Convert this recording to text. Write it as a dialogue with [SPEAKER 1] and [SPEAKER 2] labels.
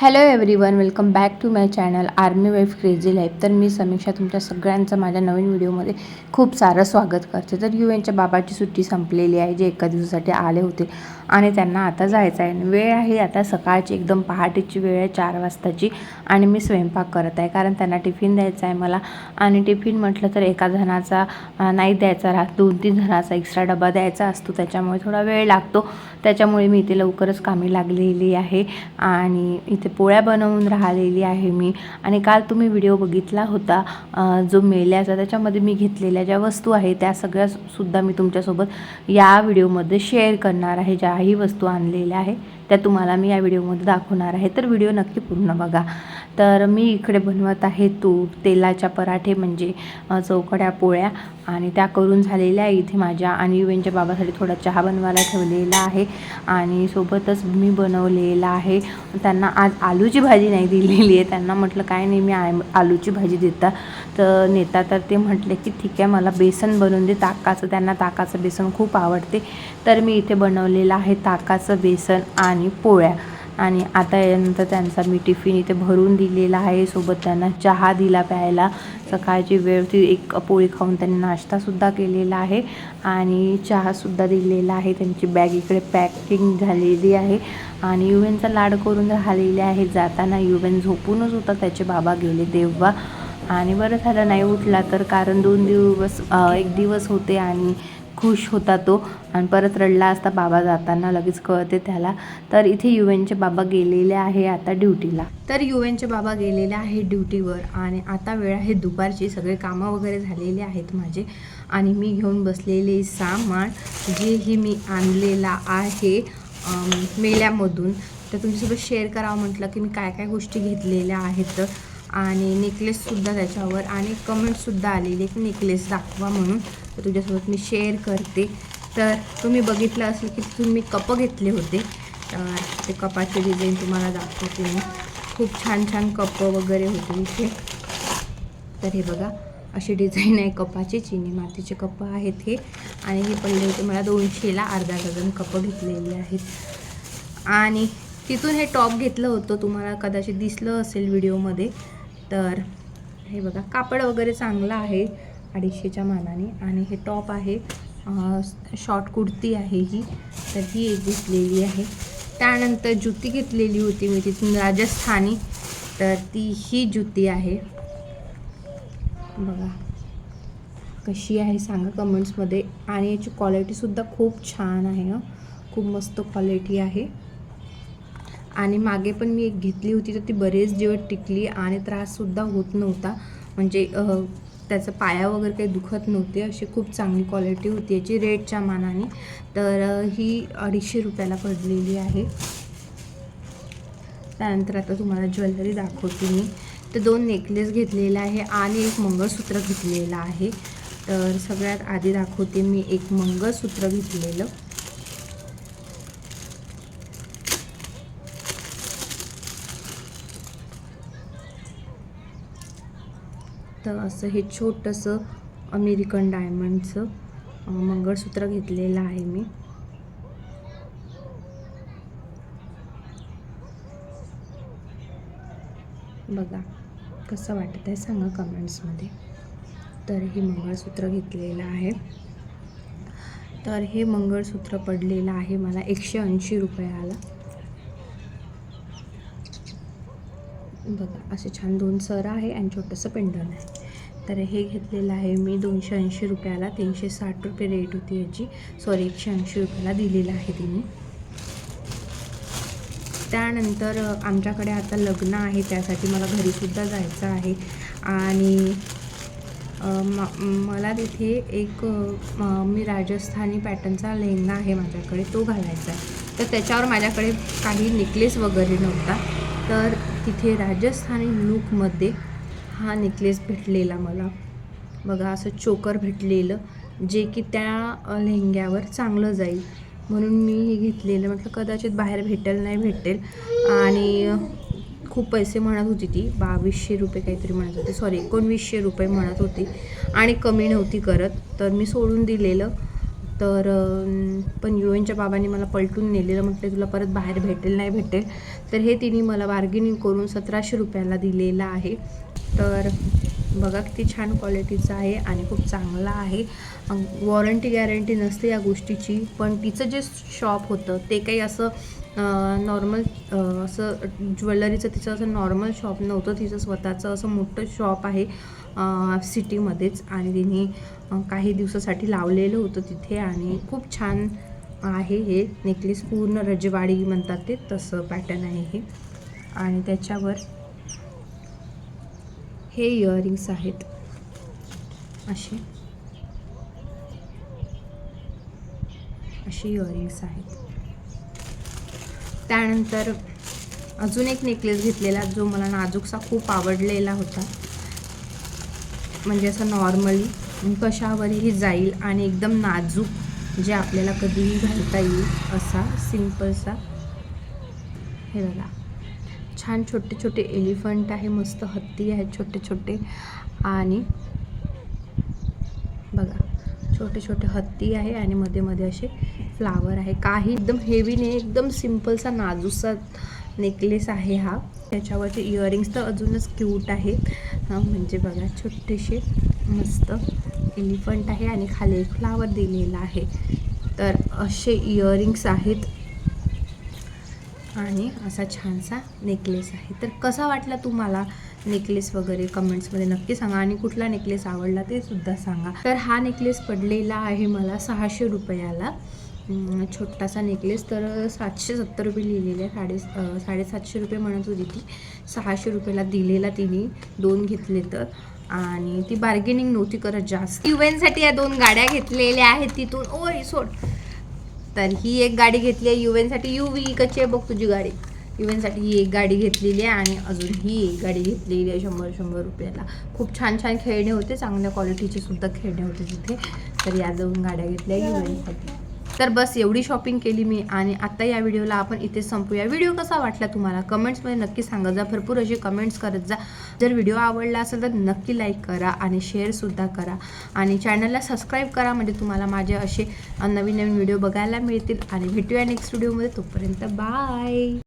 [SPEAKER 1] Hello everyone welcome back to my channel army wife crazy life तर मी समीक्षा तुमच्या सगळ्यांचं माझ्या नवीन व्हिडिओमध्ये खूप सारं स्वागत करते. तर यू यांच्या बाबाची सुट्टी संपलेली आहे जे एका दिवसासाठी आले होते. आणि त्यांना आता जायचं आहे. वेळ आहे आता सकाळची एकदम पहाटेची वेळ आहे चार वाजताची. आणि मी स्वयंपाक करत आहे कारण त्यांना टिफिन द्यायचा आहे मला. आणि टिफिन म्हटलं तर एका जणाचा नाही द्यायचा राहत. दोन तीन जणाचा एक्स्ट्रा डबा द्यायचा असतो. त्याच्यामुळे थोडा वेळ लागतो. त्याच्यामुळे मी इथे लवकरच कामी लागलेली आहे. आणि इथे पोळ्या बनवून राहिलेली आहे मी. आणि काल तुम्ही व्हिडिओ बघितला होता जो मेल्याचा. त्याच्यामध्ये मी घेतलेल्या ज्या वस्तू आहे त्या सगळ्या सुद्धा मी तुमच्यासोबत या व्हिडिओमध्ये शेअर करणार आहे. ज्या काही वस्तू आणलेल्या आहे त्या तुम्हाला मी या व्हिडिओमध्ये दाखवणार आहे. तर व्हिडिओ नक्की पूर्ण बघा. तर मी इकडे बनवत आहे तूप तेलाच्या पराठे म्हणजे चौकड्या पोळ्या आणि त्या करून झालेल्या आहे इथे माझ्या. आणि युवेंच्या बाबासाठी थोडा चहा बनवायला ठेवलेला आहे आणि सोबतच मी बनवलेला आहे. त्यांना आज आलूची भाजी नाही दिलेली आहे. त्यांना म्हटलं काय नाही मी आय आलूची भाजी देता. तर नेता तर ते म्हटले की ठीक आहे मला बेसन बनवून दे ताकाचं त्यांना ताकाचं बेसन खूप आवडते. तर मी इथे बनवलेलं आहे ताकाचं बेसन आणि पोळ्या. आणि आता यानंतर त्यांचा मी टिफिन इथे भरून दिलेला आहे. सोबत त्यांना चहा दिला प्यायला. सकाळची वेळ ती एक पोळी खाऊन त्यांनी नाश्तासुद्धा केलेला आहे. आणि चहासुद्धा दिलेला आहे. त्यांची बॅग इकडे पॅकिंग झालेली आहे. आणि युवेनचा लाड करून राहिलेले आहे. जाताना युवेन झोपूनच होता. त्याचे बाबा गेले. तेव्हा आणि बरं झालं नाही उठला तर कारण दोन दिवस एक दिवस होते आणि खुश होता तो. आणि परत रडला असता बाबा जाताना लगेच कळते त्याला. तर इथे युएनचे बाबा गेलेले आहे आता ड्युटीला. तर युएनचे बाबा गेलेले आहे ड्युटीवर आणि आता वेळ आहे दुपारची. सगळे कामं वगैरे झालेले आहेत माझे. आणि मी घेऊन बसलेले सामान जेही मी आणलेला आहे मेल्यामधून. तर तुमच्यासोबत शेअर करावं म्हटलं की मी काय काय गोष्टी घेतलेल्या आहेत? तर आणि नेकलेससुद्धा त्याच्यावर आणि कमेंटसुद्धा आलेली एक नेकलेस दाखवा म्हणून. तर तुझ्यासोबत मी शेअर करते. तर तुम्ही बघितलं असेल की तुम्ही कप घेतले होते. तर ते कपाचे डिझाईन तुम्हाला दाखवते मी. खूप छान छान कप वगैरे होते इथे. तर हे बघा अशी डिझाईन आहे कपाचे. चिनी मातीचे कप आहेत हे. आणि हे पडले होते मला दोनशेला. अर्धा डझन कप घेतलेली आहेत. आणि तिथून हे टॉप घेतलं होतं. तुम्हाला कदाचित दिसलं असेल व्हिडिओमध्ये तर हे बघा कापड वगैरे चांगलं आहे अडीचशेच्या मानाने आणि हे टॉप आहे. शॉर्ट कुर्ती आहे ही तर ही एक घेतलेली आहे. त्यानंतर जुती घेतलेली होती मी तिथून राजस्थानी तर ती ही जुती आहे. बघा कशी आहे सांगा कमेंट्समध्ये आणि याची क्वालिटीसुद्धा खूप छान आहे हं. खूप मस्त क्वालिटी आहे. आणि मागे पण मी एक घेतली होती तर ती बरेच दिवस टिकली आणि त्राससुद्धा होत नव्हता. म्हणजे त्याचं पाया वगैरे काही दुखत नव्हते. अशी खूप चांगली क्वालिटी होती. याची रेटच्या मानाने. तर ही अडीचशे रुपयाला पडलेली आहे. त्यानंतर आता तुम्हाला ज्वेलरी दाखवते मी. तर दोन नेकलेस घेतलेला आहे आणि एक मंगळसूत्र घेतलेलं आहे. तर सगळ्यात आधी दाखवते मी एक मंगळसूत्र घेतलेलं. तर असं हे छोटंसं अमेरिकन डायमंडचं मंगळसूत्र घेतलेलं आहे मी. बघा कसं वाटत आहे सांगा कमेंट्समध्ये तर हे मंगळसूत्र घेतलेलं आहे. तर हे मंगळसूत्र पडलेलं आहे मला एकशे ऐंशी रुपयाला. बघा असे छान दोन सर आहे आणि छोटंसं पेंडल आहे. तर हे घेतलेलं आहे मी दोनशे ऐंशी रुपयाला तीनशे साठ रुपये रेट होती याची. सॉरी एकशे ऐंशी रुपयाला दिलेलं आहे तिने. त्यानंतर आमच्याकडे आता लग्न आहे त्यासाठी मला घरीसुद्धा जायचं आहे. आणि म- मला तिथे एक मी राजस्थानी पॅटर्नचा लेहंगा आहे माझ्याकडे तो घालायचा आहे. तर त्याच्यावर माझ्याकडे काही नेकलेस वगैरे नव्हता. तर तिथे राजस्थानी लूकमध्ये हा नेकलेस भेटलेला मला. बघा असं चोकर भेटलेलं जे की त्या लेहंग्यावर चांगलं जाईल. म्हणून मी हे घेतलेलं. म्हटलं कदाचित बाहेर भेटेल नाही भेटेल. आणि खूप पैसे म्हणत होती ती. बावीसशे रुपये काहीतरी म्हणत होती. सॉरी एकोणवीसशे रुपये म्हणत होती. आणि कमी नव्हती करत. तर मी सोडून दिलेलं. तर पण यू एनच्या बाबांनी मला पलटून नेलेलं. म्हटलं तुला परत बाहेर भेटेल नाही भेटेल. तर हे तिने मला बार्गेनिंग करून सतराशे रुपयाला दिलेलं आहे. तर बघा किती छान क्वालिटीचं आहे आणि खूप चांगला आहे. वॉरंटी गॅरंटी नसते या गोष्टीची पण तिचं जे शॉप होतं ते काही असं नॉर्मल असं ज्वेलरीचं तिचं असं नॉर्मल शॉप नव्हतं. तिचं स्वतःचं असं मोठं शॉप आहे. सिटीमध्येच आणि तिने काही दिवसासाठी लावलेलं होतं तिथे आणि खूप छान आहे हे नेकलेस. पूर्ण रजवाडी म्हणतात ते तसं पॅटर्न आहे हे. आणि त्याच्यावर हे इयरिंग्स आहेत. असे असे इयरिंग्स आहेत. त्यानंतर अजून एक नेकलेस घेतलेला जो मला नाजूकसा खूप आवडलेला होता. म्हणजे असं नॉर्मली कशावरही जाईल आणि एकदम नाजूक जे आपल्याला कधीही घालता येईल असा सिम्पलसा हे बघा. छान छोटे छोटे एलिफंट आहे मस्त हत्ती आहेत छोटे छोटे. आणि बघा छोटे छोटे हत्ती आहे आणि मध्ये मध्ये असे फ्लावर आहे. काही एकदम हेवी नाही एकदम सिम्पलसा नाजूसा नेकलेस आहे हा. त्याच्यावरचे इयरिंग्स तर अजूनच क्यूट आहेत. म्हणजे बघा छोटेसे मस्त एलिफंट आहे आणि खाली एक फ्लावर दिलेला आहे. तर असे इयरिंग्स आहेत. आणि असा छानसा नेकलेस आहे. तर कसा वाटला तुम्हाला नेकलेस वगैरे? कमेंट्समध्ये नक्की सांगा. आणि कुठला नेकलेस आवडला ते सुद्धा सांगा. तर हा नेकलेस पडलेला आहे मला सहाशे रुपयाला. छोटासा नेकलेस तर सातशे सत्तर रुपये लिहिलेले आहे. साडे साडेसातशे रुपये म्हणत होती ती. सहाशे रुपयाला दिलेला तिने. दोन घेतले तर. आणि ती बार्गेनिंग नव्हती करत जास्त. इव्हेंटसाठी या दोन गाड्या घेतलेल्या आहेत तिथून. ओय सोड. तर ही एक गाडी घेतली आहे युवेनसाठी यू व्ही कशी आहे बघ तुझी गाडी. युवेनसाठी ही एक गाडी घेतलेली आहे आणि अजून ही एक गाडी घेतलेली आहे शंभर शंभर रुपयाला. खूप छान छान खेळणे होते. चांगल्या क्वालिटीचे सुद्धा खेळणे होते तिथे. तर या दोन गाड्या घेतल्या युवेनसाठी तर बस एवढी शॉपिंग केली मी आणि आता या व्हिडिओला आपण इथे संपूया. व्हिडिओ कसा वाटला तुम्हाला? कमेंट्समध्ये नक्की सांगा. जा भरपूर असे कमेंट्स करत जा. जर व्हिडिओ आवडला असेल तर नक्की लाईक करा आणि शेअरसुद्धा करा. आणि चॅनलला सबस्क्राईब करा म्हणजे तुम्हाला माझे असे नवीन नवीन व्हिडिओ बघायला मिळतील. आणि भेटूया नेक्स्ट व्हिडिओमध्ये तोपर्यंत बाय